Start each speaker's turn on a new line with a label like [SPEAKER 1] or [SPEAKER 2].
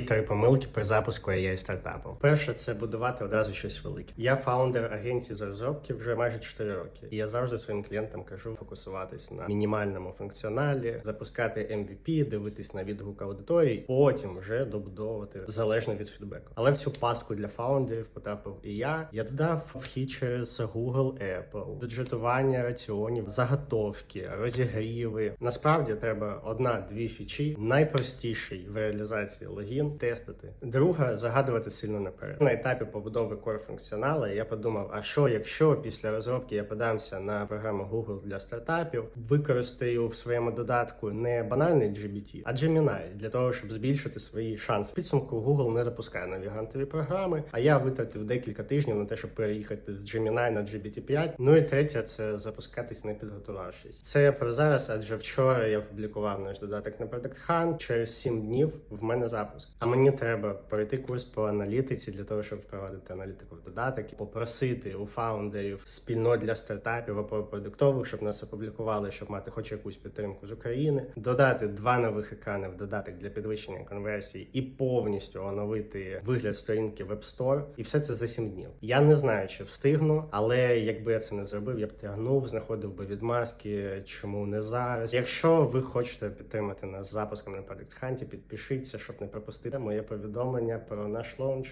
[SPEAKER 1] Три помилки при запуску AI стартапу. Перше це будувати одразу щось велике. Я фаундер агенції з розробки вже майже 4 роки. І я завжди своїм клієнтам кажу фокусуватись на мінімальному функціоналі, запускати MVP, дивитись на відгук аудиторії, потім вже добудовувати залежно від фідбеку. Але в цю пастку для фаундерів потрапив і я. Я додав вхід через Google, Apple, бюджетування раціонів, заготовки, розігріви. Насправді треба одна-дві фічі, найпростіший в реалізації логін тестити. Друга загадувати сильно наперед. На етапі побудови core функціоналу я подумав: а що якщо після розробки я подамся на програму Google для стартапів, використаю в своєму додатку не банальний GBT, а Gemini для того, щоб збільшити свої шанси. Підсумку Google не запускає нові грантові програми. А я витратив декілька тижнів на те, щоб переїхати з Gemini на GPT-5. Ну і третє це запускатись не підготувавшись. Це про зараз, адже вчора я опублікував наш додаток на Product Hunt. Через 7 днів в мене запуск. А мені треба пройти курс по аналітиці для того, щоб впровадити аналітику в додаток, попросити у фаундерів спільнот для стартапів або продуктових, щоб нас опублікували, щоб мати хоч якусь підтримку з України, додати два нових екрани в додаток для підвищення конверсії і повністю оновити вигляд сторінки в App Store. І все це за 7 днів. Я не знаю, чи встигну, але якби я це не зробив, я б тягнув, знаходив би відмазки, чому не зараз. Якщо ви хочете підтримати нас запуском на Product Hunt, підпишіться, щоб не пропустити моє повідомлення про наш лаунч.